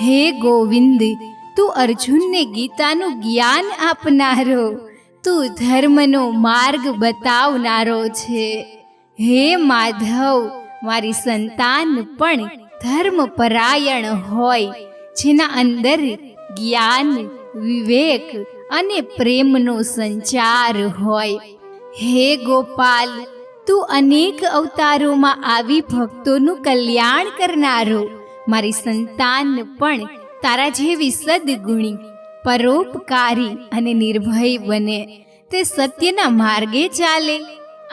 હે ગોવિંદ, તું અર્જુનને ગીતાનું જ્ઞાન આપનારો. તું ધર્મનો માર્ગ બતાવનારો છે. હે માધવ, મારી સંતાન પણ ધર્મપરાયણ હોય, જેના અંદર જ્ઞાન, વિવેક અને પ્રેમનો સંચાર હોય. હે ગોપાલ, તું અનેક અવતારોમાં આવી ભક્તોનું કલ્યાણ કરનારો. મારી સંતાન પણ તારા જેવી સદગુણી, પરોપકારી અને નિર્ભય બને. તે સત્યના માર્ગે ચાલે,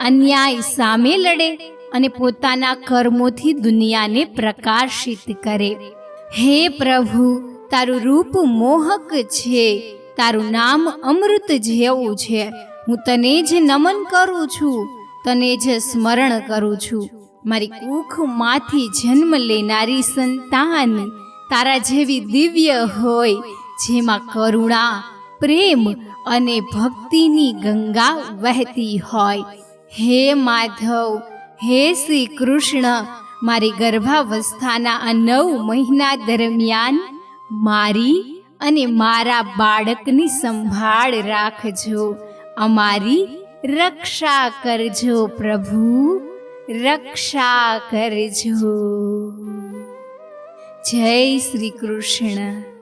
અન્યાય સામે લડે અને પોતાના કર્મોથી દુનિયાને પ્રકાશિત કરે. હે પ્રભુ, તારું રૂપ મોહક છે, તારું નામ અમૃત જેવું છે. હું તને જ નમન કરું છું, તને જ સ્મરણ કરું છું. મારી કુખમાંથી જન્મ લેનારી સંતાન તારા જેવી દિવ્ય હોય, જેમાં કરુણા, પ્રેમ અને ભક્તિની ગંગા વહેતી હોય. હે માધવ, હે શ્રી કૃષ્ણ મારી ગર્ભાવસ્થાના આ નવ મહિના દરમિયાન મારી અને મારા બાળકની સંભાળ રાખજો. અમારી રક્ષા કરજો પ્રભુ. રક્ષા કરજો. જય શ્રી કૃષ્ણ.